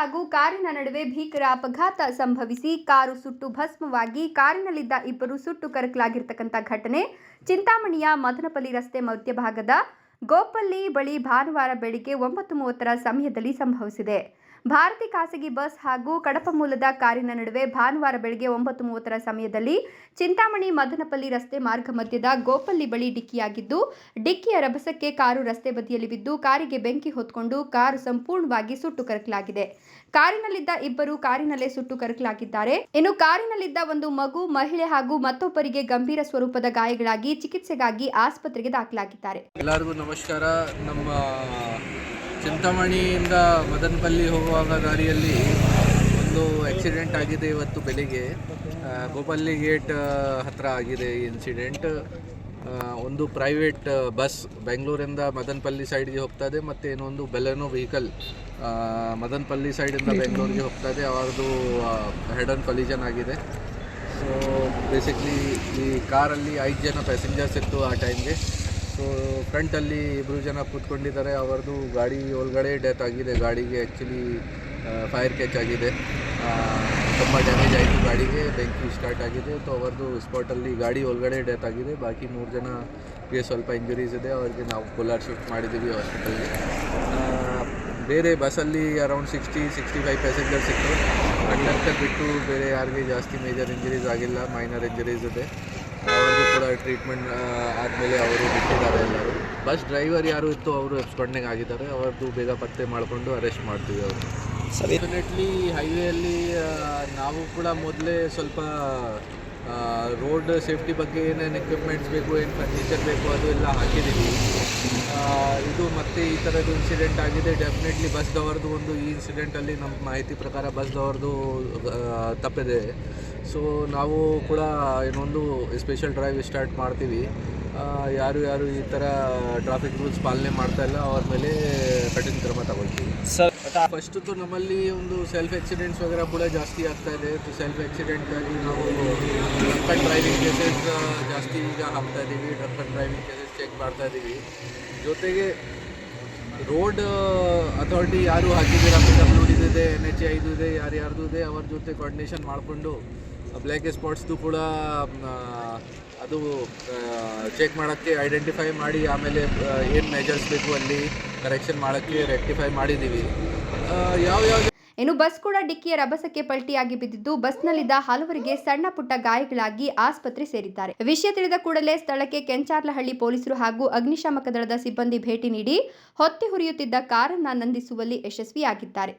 ಹಾಗೂ ಕಾರಿನ ನಡುವೆ ಭೀಕರ ಅಪಘಾತ ಸಂಭವಿಸಿ ಕಾರು ಸುಟ್ಟು ಭಸ್ಮವಾಗಿ ಕಾರಿನಲ್ಲಿದ್ದ ಇಬ್ಬರು ಸುಟ್ಟು ಕರಕಲಾಗಿರ್ತಕ್ಕಂಥ ಘಟನೆ ಚಿಂತಾಮಣಿಯ ಮದನಪಲ್ಲಿ ರಸ್ತೆ ಮಧ್ಯಭಾಗದ ಗೋಪಲ್ಲಿ ಬಳಿ ಭಾನುವಾರ ಬೆಳಿಗ್ಗೆ ಒಂಬತ್ತು ಮೂವತ್ತರ ಸಮಯದಲ್ಲಿ ಸಂಭವಿಸಿದೆ. ಭಾರತಿ ಖಾಸಗಿ ಬಸ್ ಹಾಗೂ ಕಡಪ ಮೂಲದ ಕಾರಿನ ನಡುವೆ ಭಾನುವಾರ ಬೆಳಗ್ಗೆ ಒಂಬತ್ತು ಮೂವತ್ತರ ಸಮಯದಲ್ಲಿ ಚಿಂತಾಮಣಿ ಮದನಪಲ್ಲಿ ರಸ್ತೆ ಮಾರ್ಗ ಮಧ್ಯದ ಗೋಪಲ್ಲಿ ಬಳಿ ಡಿಕ್ಕಿಯಾಗಿದ್ದು, ಡಿಕ್ಕಿಯ ರಭಸಕ್ಕೆ ಕಾರು ರಸ್ತೆ ಬದಿಯಲ್ಲಿ ಬಿದ್ದು ಕಾರಿಗೆ ಬೆಂಕಿ ಹೊತ್ಕೊಂಡು ಕಾರು ಸಂಪೂರ್ಣವಾಗಿ ಸುಟ್ಟು ಕರಕಲಾಗಿದೆ. ಕಾರಿನಲ್ಲಿದ್ದ ಇಬ್ಬರು ಕಾರಿನಲ್ಲೇ ಸುಟ್ಟು ಕರಕಲಾಗಿದ್ದಾರೆ. ಇನ್ನು ಕಾರಿನಲ್ಲಿದ್ದ ಒಂದು ಮಗು, ಮಹಿಳೆ ಹಾಗೂ ಮತ್ತೊಬ್ಬರಿಗೆ ಗಂಭೀರ ಸ್ವರೂಪದ ಗಾಯಗಳಾಗಿ ಚಿಕಿತ್ಸೆಗಾಗಿ ಆಸ್ಪತ್ರೆಗೆ ದಾಖಲಾಗಿದ್ದಾರೆ. ಎಲ್ಲರಿಗೂ ನಮಸ್ಕಾರ. ನಮ್ಮ ಚಿಂತಾಮಣಿಯಿಂದ ಮದನಪಲ್ಲಿ ಹೋಗುವಾಗ ದಾರಿಯಲ್ಲಿ ಒಂದು ಆಕ್ಸಿಡೆಂಟ್ ಆಗಿದೆ ಇವತ್ತು ಬೆಳಿಗ್ಗೆ. ಗೋಪಲ್ಲಿ ಗೇಟ್ ಹತ್ತಿರ ಆಗಿದೆ ಈ ಇನ್ಸಿಡೆಂಟ್ ಒಂದು ಪ್ರೈವೇಟ್ ಬಸ್ ಬೆಂಗಳೂರಿಂದ ಮದನಪಲ್ಲಿ ಸೈಡ್ಗೆ ಇದೆ ಮತ್ತು ಇನ್ನೊಂದು ಬೆಲೆನೋ ವೆಹಿಕಲ್ ಮದನಪಲ್ಲಿ ಸೈಡಿಂದ ಬೆಂಗಳೂರಿಗೆ ಹೋಗ್ತದೆ ಅವರದು ಹೆಡ್ ಆನ್ ಕೊಲಿಜನ್ ಆಗಿದೆ. ಸೊ ಬೇಸಿಕ್ಲಿ ಈ ಕಾರಲ್ಲಿ ಐದು ಜನ ಪ್ಯಾಸೆಂಜರ್ಸ್ ಇತ್ತು ಆ ಟೈಮ್ಗೆ ಸೊ ಫ್ರಂಟಲ್ಲಿ ಇಬ್ಬರು ಜನ ಕೂತ್ಕೊಂಡಿದ್ದಾರೆ. ಅವರದು ಗಾಡಿ ಒಳಗಡೆ ಡೆತ್ ಆಗಿದೆ. ಗಾಡಿಗೆ ಆ್ಯಕ್ಚುಲಿ ಫೈರ್ ಕ್ಯಾಚ್ ಆಗಿದೆ. ತುಂಬ ಡ್ಯಾಮೇಜ್ ಆಯಿತು ಗಾಡಿಗೆ. ಬೆಂಕಿ ಸ್ಟಾರ್ಟ್ ಆಗಿದೆ. ಸೊ ಅವರದು ಸ್ಪಾಟಲ್ಲಿ ಗಾಡಿ ಒಳಗಡೆ ಡೆತ್ ಆಗಿದೆ. ಬಾಕಿ ಮೂರು ಜನಗೆ ಸ್ವಲ್ಪ ಇಂಜುರೀಸ್ ಇದೆ. ಅವ್ರಿಗೆ ನಾವು ಕೋಲಾರ್ ಶಿಫ್ಟ್ ಮಾಡಿದ್ದೀವಿ ಹಾಸ್ಪಿಟಲ್ಗೆ ಬೇರೆ ಬಸ್ಸಲ್ಲಿ around sixty sixty five passengers ಇತ್ತು. ಕಂಡಕ್ಟರ್ ಬಿಟ್ಟು ಬೇರೆ ಯಾರಿಗೆ ಜಾಸ್ತಿ ಮೇಜರ್ ಇಂಜುರೀಸ್ ಆಗಿಲ್ಲ. ಮೈನರ್ ಇಂಜುರೀಸ್ ಇದೆ. ಕೂಡ ಟ್ರೀಟ್ಮೆಂಟ್ ಆದಮೇಲೆ ಅವರು ಬಿಟ್ಟಿದ್ದಾರೆ ಎಲ್ಲರೂ. ಬಸ್ ಡ್ರೈವರ್ ಯಾರು ಇತ್ತು ಅವರು ಎಬ್ಸ್ಕೊಂಡಂಗೆ ಆಗಿದ್ದಾರೆ. ಅವ್ರದ್ದು ಬೇಗ ಪತ್ತೆ ಮಾಡಿಕೊಂಡು ಅರೆಸ್ಟ್ ಮಾಡ್ತೀವಿ ಅವರು. ಡೆಫಿನೆಟ್ಲಿ ಹೈವೇಯಲ್ಲಿ ನಾವು ಕೂಡ ಮೊದಲೇ ಸ್ವಲ್ಪ ರೋಡ್ ಸೇಫ್ಟಿ ಬಗ್ಗೆ ಏನೇನು ಎಕ್ವಿಪ್ಮೆಂಟ್ಸ್ ಬೇಕು ಏನು ಫರ್ನಿಚರ್ ಬೇಕು ಅದು ಎಲ್ಲ ಹಾಕಿದ್ದೀವಿ. ಇದು ಮತ್ತೆ ಈ ಥರದ್ದು ಇನ್ಸಿಡೆಂಟ್ ಆಗಿದೆ. ಡೆಫಿನೆಟ್ಲಿ ಬಸ್ದವ್ರದ್ದು ಒಂದು ಈ ಇನ್ಸಿಡೆಂಟಲ್ಲಿ ನಮ್ಮ ಮಾಹಿತಿ ಪ್ರಕಾರ ಬಸ್ದವ್ರದ್ದು ಆ, ತಪ್ಪಿದೆ. ಸೊ ನಾವು ಕೂಡ ಇನ್ನೊಂದು ಸ್ಪೆಷಲ್ ಡ್ರೈವ್ ಸ್ಟಾರ್ಟ್ ಮಾಡ್ತೀವಿ. ಯಾರು ಯಾರು ಈ ಥರ ಟ್ರಾಫಿಕ್ ರೂಲ್ಸ್ ಪಾಲನೆ ಮಾಡ್ತಾ ಇಲ್ಲ ಅವ್ರ ಮೇಲೆ ಕಠಿಣ ಕ್ರಮ ತಗೊಳ್ತೀವಿ. ಫಸ್ಟು ನಮ್ಮಲ್ಲಿ ಒಂದು ಸೆಲ್ಫ್ ಆಕ್ಸಿಡೆಂಟ್ಸ್ ವಗೇರ ಕೂಡ ಜಾಸ್ತಿ ಆಗ್ತಾ ಇದೆ. ಸೆಲ್ಫ್ ಆಕ್ಸಿಡೆಂಟ್ ಆಗಿ ನಾವು ಡ್ರಕ್ ಆ್ಯಂಡ್ ಡ್ರೈವಿಂಗ್ ಕೇಸಸ್ ಜಾಸ್ತಿ ಈಗ ಹಾಕ್ತಾ ಇದ್ದೀವಿ drunk and driving cases check ಮಾಡ್ತಾ ಇದ್ದೀವಿ ಜೊತೆಗೆ ರೋಡ್ ಅಥಾರಿಟಿ ಯಾರು ಹಾಕಿದ್ದೀರಾ ಪಿ ಡಬ್ಲ್ಯೂ ಇದೆ ಎನ್ ಎಚ್ ಐದು ಇದೆ ಯಾರ್ಯಾರ್ದು ಇದೆ ಅವ್ರ ಜೊತೆ ಕೋರ್ಡಿನೇಷನ್ ಮಾಡಿಕೊಂಡು ಬ್ಲ್ಯಾಕ್ ಸ್ಪಾಟ್ಸ್ದು ಕೂಡ ಅದು ಚೆಕ್ ಮಾಡೋಕ್ಕೆ ಐಡೆಂಟಿಫೈ ಮಾಡಿ ಆಮೇಲೆ ಏನು ಮೆಜರ್ಸ್ ಬೇಕು ಅಲ್ಲಿ ಕರೆಕ್ಷನ್ ಮಾಡೋಕ್ಕೆ ರೆಕ್ಟಿಫೈ ಮಾಡಿದ್ದೀವಿ ಆ, ಯಾವ ಯಾವ ಇನ್ನು ಬಸ್ ಕೂಡ ಡಿಕ್ಕಿಯ ರಭಸಕ್ಕೆ ಪಲ್ಟಿಯಾಗಿ ಬಿದ್ದಿದ್ದು ಬಸ್ನಲ್ಲಿದ್ದ ಹಲವರಿಗೆ ಸಣ್ಣ ಪುಟ್ಟ ಗಾಯಗಳಾಗಿ ಆಸ್ಪತ್ರೆ ಸೇರಿದ್ದಾರೆ. ವಿಷಯ ತಿಳಿದ ಕೂಡಲೇ ಸ್ಥಳಕ್ಕೆ ಕೆಂಚಾರ್ಲಹಳ್ಳಿ ಪೊಲೀಸರು ಹಾಗೂ ಅಗ್ನಿಶಾಮಕ ದಳದ ಸಿಬ್ಬಂದಿ ಭೇಟಿ ನೀಡಿ ಹೊತ್ತಿ ಹುರಿಯುತ್ತಿದ್ದ ಕಾರನ್ನ ನಂದಿಸುವಲ್ಲಿ ಯಶಸ್ವಿಯಾಗಿದ್ದಾರೆ.